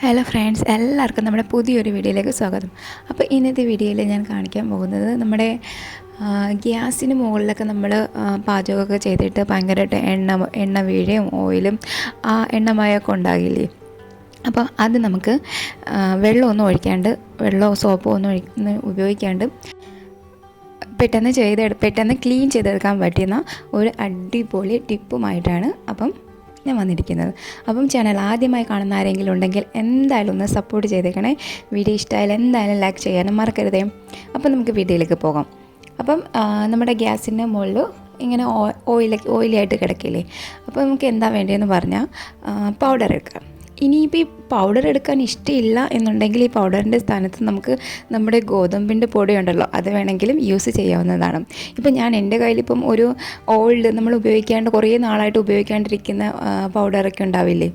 Hello friends എല്ലാവർക്കും നമ്മുടെ പുതിയൊരു വീഡിയോയിലേക്ക് സ്വാഗതം. അപ്പോൾ ഇന്നത്തെ വീഡിയോയിൽ ഞാൻ കാണിക്കാൻ പോകുന്നത് നമ്മുടെ ഗ്യാസിന് മുകളിലൊക്കെ നമ്മൾ പാചകമൊക്കെ ചെയ്തിട്ട് ഭയങ്കരമായിട്ട് എണ്ണ എണ്ണ വീഴയും ഓയിലും ആ എണ്ണമയൊക്കെ ഉണ്ടാകില്ലേ? അപ്പോൾ അത് നമുക്ക് വെള്ളമൊന്നും ഒഴിക്കാണ്ട് വെള്ളമോ സോപ്പോ ഒന്നും ഒഴി ഉപയോഗിക്കാണ്ട് പെട്ടെന്ന് ചെയ്തെടു പെട്ടെന്ന് ക്ലീൻ ചെയ്തെടുക്കാൻ പറ്റുന്ന ഒരു അടിപൊളി ടിപ്പുമായിട്ടാണ് അപ്പം ഞാൻ വന്നിരിക്കുന്നത്. അപ്പം ചാനൽ ആദ്യമായി കാണുന്ന ആരെങ്കിലും ഉണ്ടെങ്കിൽ എന്തായാലും ഒന്ന് സപ്പോർട്ട് ചെയ്തേക്കണേ. വീഡിയോ ഇഷ്ടമായാലും എന്തായാലും ലൈക്ക് ചെയ്യാനും മറക്കരുതേ. അപ്പം നമുക്ക് വീഡിയോയിലേക്ക് പോകാം. അപ്പം നമ്മുടെ ഗ്യാസിന്റെ മുകളിൽ ഇങ്ങനെ ഓയിലൊക്കെ ഓയിലായിട്ട് കിടക്കില്ലേ? അപ്പോൾ നമുക്ക് എന്താ വേണ്ടതെന്ന് പറഞ്ഞാൽ പൗഡർ എടുക്കാം. ഇനിയിപ്പോൾ ഈ പൗഡർ എടുക്കാൻ ഇഷ്ടമില്ല എന്നുണ്ടെങ്കിൽ ഈ പൗഡറിന്റെ സ്ഥാനത്ത് നമുക്ക് നമ്മുടെ ഗോതമ്പിന്റെ പൊടി ഉണ്ടല്ലോ അത് വേണമെങ്കിലും യൂസ് ചെയ്യാവുന്നതാണ്. ഇപ്പം ഞാൻ എന്റെ കയ്യിലിപ്പം ഒരു ഓൾഡ് നമ്മൾ ഉപയോഗിക്കാണ്ട് കുറേ നാളായിട്ട് ഉപയോഗിക്കാണ്ടിരിക്കുന്ന പൗഡറൊക്കെ ഉണ്ടാവില്ലേ?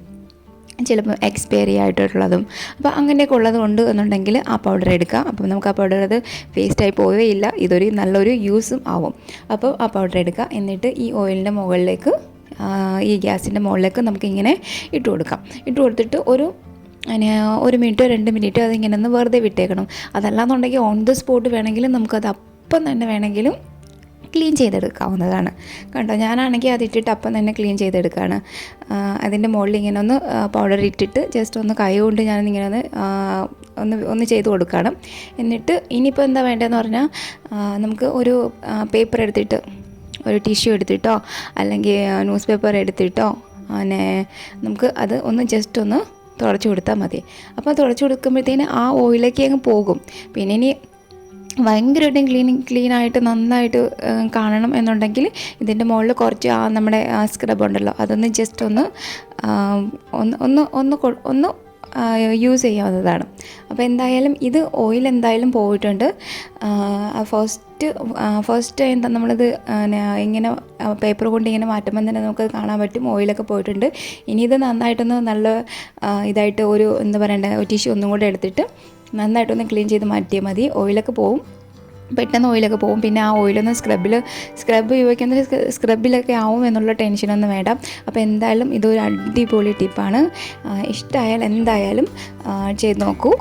ചിലപ്പോൾ എക്സ്പയറി ആയിട്ടുള്ളതും. അപ്പോൾ അങ്ങനെയൊക്കെ ഉള്ളത് ഉണ്ട് എന്നുണ്ടെങ്കിൽ ആ പൗഡർ എടുക്കാം അപ്പോൾ നമുക്ക് ആ പൗഡർ അത് വേസ്റ്റായി പോവുകയില്ല ഇതൊരു നല്ലൊരു യൂസും ആവും. അപ്പോൾ ആ പൗഡർ എടുക്കുക. എന്നിട്ട് ഈ ഓയിലിന്റെ മുകളിലേക്ക് ഈ ഗ്യാസിന്റെ മുകളിലേക്ക് നമുക്കിങ്ങനെ ഇട്ട് കൊടുക്കാം. ഇട്ട് കൊടുത്തിട്ട് ഒരു അതിന് ഒരു മിനിറ്റോ രണ്ട് മിനിറ്റോ അതിങ്ങനെ ഒന്ന് വെറുതെ വിട്ടേക്കണം. അതല്ലാന്നുണ്ടെങ്കിൽ ഓൺ ദ സ്പോട്ട് വേണമെങ്കിലും നമുക്കത് അപ്പം തന്നെ വേണമെങ്കിലും ക്ലീൻ ചെയ്തെടുക്കാവുന്നതാണ്. കണ്ടോ? ഞാനാണെങ്കിൽ അത് ഇട്ടിട്ട് അപ്പം തന്നെ ക്ലീൻ ചെയ്തെടുക്കുകയാണ് അതിന്റെ മുകളിൽ ഇങ്ങനെ ഒന്ന് പൗഡർ ഇട്ടിട്ട് ജസ്റ്റ് ഒന്ന് കൈ കൊണ്ട് ഞാനിങ്ങനെ ഒന്ന് ഒന്ന് ഒന്ന് ചെയ്ത് കൊടുക്കുകയാണ് എന്നിട്ട് ഇനിയിപ്പോൾ എന്താ വേണ്ടതെന്ന് പറഞ്ഞാൽ നമുക്ക് ഒരു പേപ്പർ എടുത്തിട്ട് ഒരു ടിഷ്യൂ എടുത്തിട്ടോ അല്ലെങ്കിൽ ന്യൂസ് പേപ്പർ എടുത്തിട്ടോ പിന്നെ നമുക്ക് അത് ഒന്ന് ജസ്റ്റ് ഒന്ന് തുടച്ചു കൊടുത്താൽ മതി. അപ്പോൾ തുടച്ചു കൊടുക്കുമ്പോഴത്തേന് ആ ഓയിലേക്ക് അങ്ങ് പോകും. പിന്നെ ഇനി ഭയങ്കരമായിട്ടും ക്ലീനിങ് ക്ലീനായിട്ട് നന്നായിട്ട് കാണണം എന്നുണ്ടെങ്കിൽ ഇതിന്റെ മുകളിൽ കുറച്ച് ആ നമ്മുടെ സ്ക്രബ് ഉണ്ടല്ലോ അതൊന്ന് ജസ്റ്റ് ഒന്ന് ഒന്ന് ഒന്ന് ഒന്ന് ഒന്ന് യൂസ് ചെയ്യാവുന്നതാണ്. അപ്പോൾ എന്തായാലും ഇത് ഓയിൽ എന്തായാലും പോയിട്ടുണ്ട്. ഫസ്റ്റ് ഫസ്റ്റ് എന്താ നമ്മളിത് ഇങ്ങനെ പേപ്പർ കൊണ്ട് ഇങ്ങനെ മാറ്റുമ്പോൾ തന്നെ നമുക്ക് കാണാൻ പറ്റും. ഓയിലൊക്കെ പോയിട്ടുണ്ട്. ഇനി ഇത് നന്നായിട്ടൊന്ന് നല്ല ഇതായിട്ട് ഒരു എന്താ പറയണ്ടേ ടിഷ്യൂ ഒന്നും കൂടെ എടുത്തിട്ട് നന്നായിട്ടൊന്ന് ക്ലീൻ ചെയ്ത് മാറ്റിയാൽ മതി. ഓയിലൊക്കെ പോവും. പെട്ടെന്ന് ഓയിലൊക്കെ പോകും. പിന്നെ ആ ഓയിലൊന്ന് സ്ക്രബിൽ സ്ക്രബ് ഉപയോഗിക്കുന്നത് സ്ക്രബിലൊക്കെ ആവും എന്നുള്ള ടെൻഷനൊന്നും വേണ്ട. അപ്പോൾ എന്തായാലും ഇതൊരു അടിപൊളി ടിപ്പാണ് ഇഷ്ടമായാൽ എന്തായാലും ചെയ്ത് നോക്കൂ.